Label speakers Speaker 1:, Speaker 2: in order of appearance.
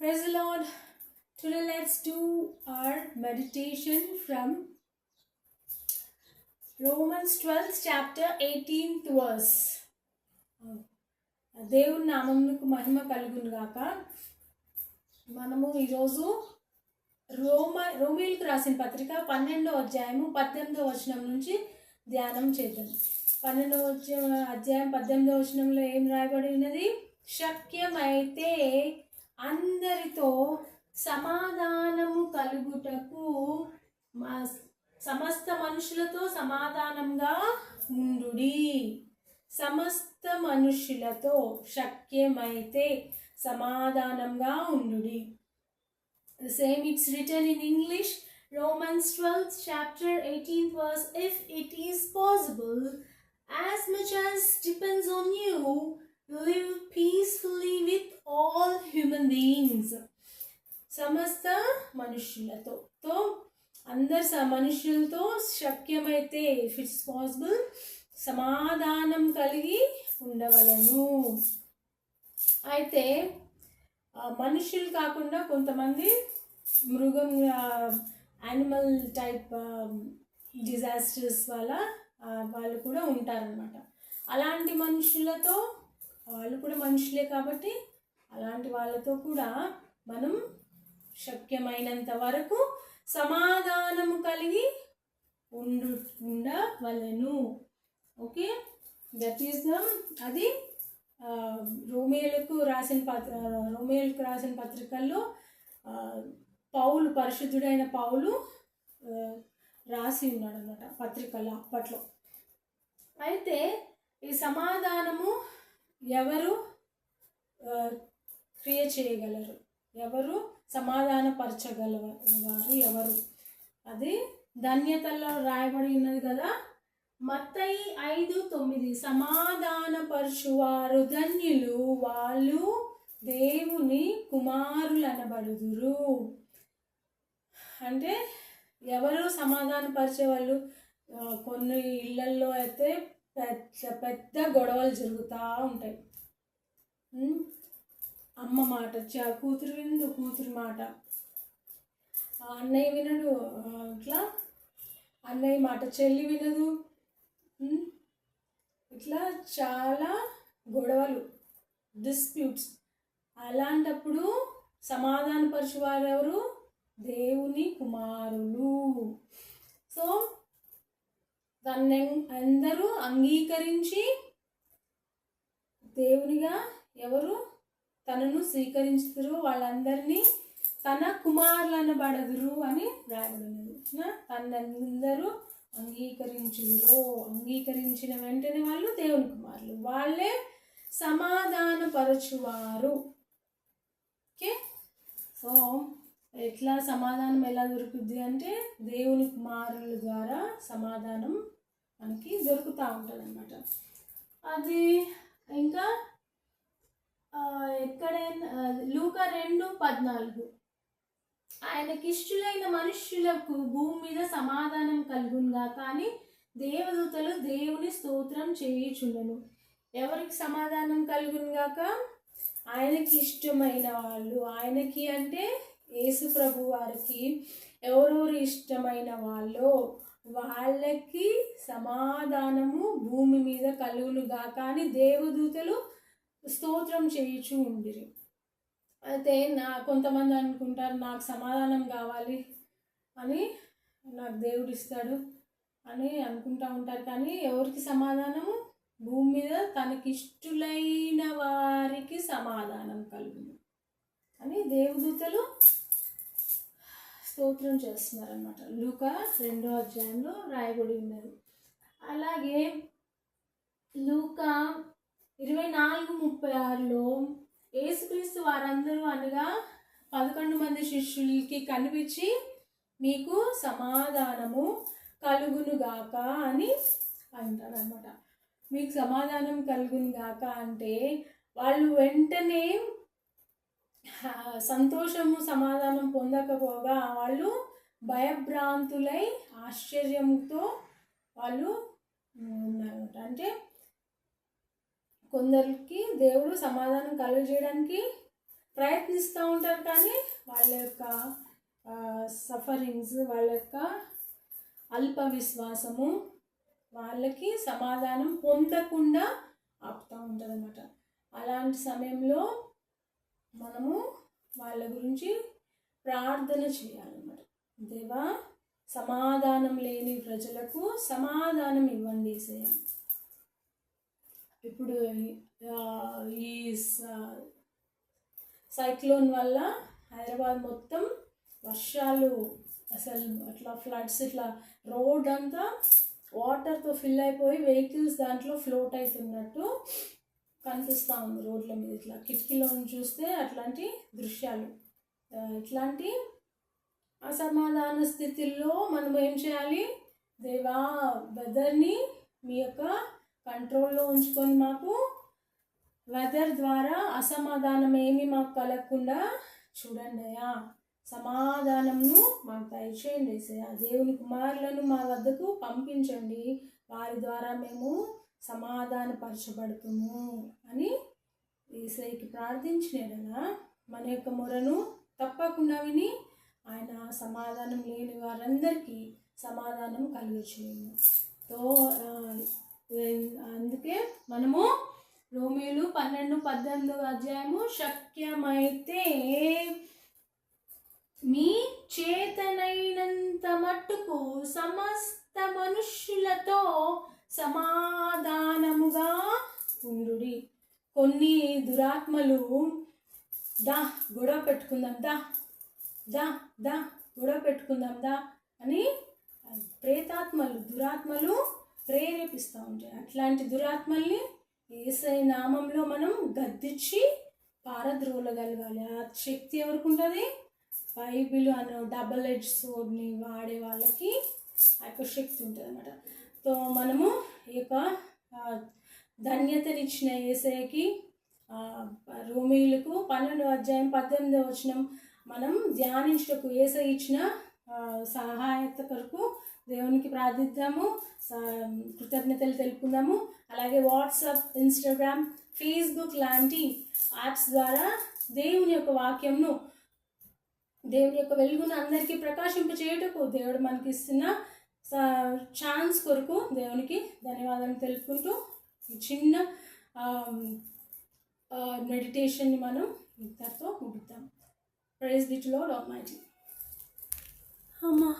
Speaker 1: Praise the Lord. Today let's do our meditation Romans twelfth chapter eighteenth verse దేవుని నామమునకు మహిమ కలుగును గాక మనము ఈరోజు రోమ రోమిల్కి రాసిన పత్రిక పన్నెండో అధ్యాయము పద్దెనిమిదో వచనం నుంచి ధ్యానం చేద్దాం పన్నెండవ అధ్యాయం పద్దెనిమిదవ వచనంలో ఏం రాయబడి ఉన్నది? శక్యమైతే అందరితో సమాధానము కలుగుటకు సమస్త మనుషులతో సమాధానంగా ఉండుడి. సమస్త మనుషులతో శక్యమైతే సమాధానంగా ఉండుడి. Same it's return in English English, Romans 12th chapter 18th verse, if it is possible, as much as depends on you, live peacefully with all human beings. సమస్త మనుషులతో తో అందరు స మనుషులతో శక్యమైతే ఇఫ్ ఇట్స్ పాసిబుల్ సమాధానం కలిగి ఉండవలను అయితే మనుషులు కాకుండా కొంతమంది మృగం యానిమల్ టైప్ డిజాస్టర్స్ వల్ల వాళ్ళు కూడా ఉంటారనమాట అలాంటి మనుషులతో వాళ్ళు కూడా మనుషులే కాబట్టి అలాంటి వాళ్ళతో కూడా మనం శక్యమైనంత వరకు సమాధానము కలిగి ఉండు ఉండవలను. ఓకే? దట్ ఈస్ ద అది రోమేలకు రాసిన పత్ర రోమేలకు రాసిన పత్రికల్లో పౌలు పరిశుద్ధుడైన పౌలు రాసి ఉన్నాడు అనమాట పత్రికలు అప్పట్లో. అయితే ఈ సమాధానము ఎవరు క్రియ చేయగలరు? ఎవరు సమాధానపరచగలవారు? ఎవరు? అది ధన్యతల్లో రాయబడి ఉన్నది కదా? మత్తయి ఐదు తొమ్మిది. సమాధానపరచువారు ధన్యులు వాళ్ళు దేవుని కుమారులు అనబడుదురు అంటే ఎవరు సమాధానపరిచే వాళ్ళు కొన్ని ఇళ్ళల్లో అయితే పెద్ద పెద్ద గొడవలు జరుగుతూ ఉంటాయి. అమ్మ మాట చ- కూతురు విందు కూతురు మాట. అన్నయ్య వినడు ఇట్లా? అన్నయ్య మాట చెల్లి వినదు. ఇట్లా చాలా గొడవలు డిస్ప్యూట్స్ అలాంటప్పుడు సమాధానపరచువారెవరు? దేవుని కుమారులు. సో దాన్ని అందరూ అంగీకరించి దేవునిగా ఎవరు తనను స్వీకరించుతారు వాళ్ళందరినీ తన కుమారులను బడదురు అని రాయబడినది తనందరూ అంగీకరించుదురు. అంగీకరించిన వెంటనే వాళ్ళు దేవుని కుమారులు. వాళ్ళే సమాధానపరచువారు. ఓకే? సో ఎట్లా సమాధానం ఎలా దొరుకుద్ది అంటే దేవుని కుమారుల ద్వారా సమాధానం మనకి దొరుకుతూ ఉంటుంది అనమాట అది ఇంకా ఎక్కడైనా లూక రెండు పద్నాలుగు. ఆయనకి ఇష్టలైన మనుష్యులకు భూమి మీద సమాధానం కలుగునుగా కానీ దేవదూతలు దేవుని స్తోత్రం చేయుచుండను. ఎవరికి సమాధానం కలుగునుగాక? ఆయనకి ఇష్టమైన వాళ్ళు. ఆయనకి అంటే యేసు ప్రభు వారికి ఎవరెవరు ఇష్టమైన వాళ్ళు వాళ్ళకి సమాధానము భూమి మీద కలుగునుగా కానీ దేవదూతలు స్తోత్రం చేయుచు ఉండిరి. అయితే నా కొంతమంది అనుకుంటారు నాకు సమాధానం కావాలి అని నాకు దేవుడు ఇస్తాడు అని అనుకుంటా ఉంటారు. కానీ ఎవరికి సమాధానము? భూమి మీద తనకిష్టులైన వారికి సమాధానం కలుగును. అని దేవదూతలు స్తోత్రం చేస్తున్నారు అనమాట లూక రెండో అధ్యాయంలో రాయబడి ఉన్నది. అలాగే లూక ఇరవై నాలుగు ముప్పై ఆరులో యేసుక్రీస్తు వారందరూ అనగా పదకొండు మంది శిష్యులకి కనిపించి మీకు సమాధానము కలుగునుగాక అని అంటారు అనమాట మీకు సమాధానం కలుగునుగాక అంటే వాళ్ళు వెంటనే సంతోషము సమాధానం పొందకపోగా వాళ్ళు భయభ్రాంతులై ఆశ్చర్యంతో వాళ్ళు ఉన్నారన్నమాట. అంటే కొందరికి దేవుడు సమాధానం కలుగజేయడానికి ప్రయత్నిస్తూ ఉంటారు కానీ వాళ్ళ యొక్క సఫరింగ్స్ వాళ్ళ యొక్క అల్ప విశ్వాసము వాళ్ళకి సమాధానం పొందకుండా ఆపుతూ ఉంటుంది అనమాట అలాంటి సమయంలో మనము వాళ్ళ గురించి ప్రార్థన చేయాలన్నమాట. దేవా సమాధానం లేని ప్రజలకు సమాధానం ఇవ్వండి ఏసయ్య. ఇప్పుడు ఈ స- సైక్లోన్ వల్ల హైదరాబాద్ మొత్తం వర్షాలు అసలు అట్లా ఫ్లడ్స్ ఇట్లా రోడ్ అంతా వాటర్తో ఫిల్ అయిపోయి వెహికల్స్ దాంట్లో ఫ్లోట్ అవుతున్నట్టు కనిపిస్తూ ఉంది రోడ్ల మీద ఇట్లా. కిటికీలో చూస్తే అట్లాంటి దృశ్యాలు. ఇట్లాంటి అసమాధాన స్థితిలో మనం ఏం చేయాలి? దేవా వెదర్ని మీ యొక్క కంట్రోల్లో ఉంచుకొని మాకు వెదర్ ద్వారా అసమాధానం ఏమి మాకు కలగకుండా చూడండి అయ్యా. సమాధానంను మాకు దయచేయండి ఏసయ్యా దేవుని కుమారులను మా వద్దకు పంపించండి. వారి ద్వారా మేము సమాధానపరచబడుతుము అని ఈసైకి ప్రార్థించినడలా మన యొక్క మొరను తప్పకుండా విని ఆయన సమాధానం లేని వారందరికీ సమాధానం కలిగించేయము తో అందుకే మనము రోమిలు పన్నెండు పద్దెనిమిదో అధ్యాయము శక్యమైతే మీ చేతనైనంత మట్టుకు సమస్త మనుష్యులతో సమాధానముగా ఉండుడి. కొన్ని దురాత్మలు దా గొడవ పెట్టుకుందాం దా దా దా గొడవ పెట్టుకుందాం దా అని ప్రేతాత్మలు దురాత్మలు ప్రేరేపిస్తూ ఉంటాయి. అట్లాంటి దురాత్మల్ని ఏసై నామంలో మనం గద్దించి పారద్రోలగలగాలి. ఆ శక్తి ఎవరికి ఉంటుంది? బైబిల్ అనే డబల్ ఎడ్జ్ సోడ్ని వాడే వాళ్ళకి ఆ యొక్క శక్తి ఉంటుంది అనమాట సో మనము ఈ యొక్క ధన్యతనిచ్చిన ఏసైకి ఆ, రోమీలకు పన్నెండు అధ్యాయం పద్దెనిమిదో వచనం మనం ధ్యానించటకు ఏసై ఇచ్చిన సహాయత కొరకు దేవునికి ప్రార్థిద్దాము. కృతజ్ఞతలు తెలుపుకుందాము. అలాగే వాట్సాప్ ఇన్స్టాగ్రామ్ ఫేస్బుక్ లాంటి యాప్స్ ద్వారా దేవుని యొక్క వాక్యంను దేవుని యొక్క వెలుగును అందరికీ ప్రకాశింపచేయటకు దేవుడు మనకి ఇస్తున్న ఛాన్స్ కొరకు దేవునికి ధన్యవాదాలు తెలుపుకుంటూ చిన్న మెడిటేషన్ని మనం ఇంతతో ముగిద్దాం. ప్రైజ్ బిట్లో అమ్మా.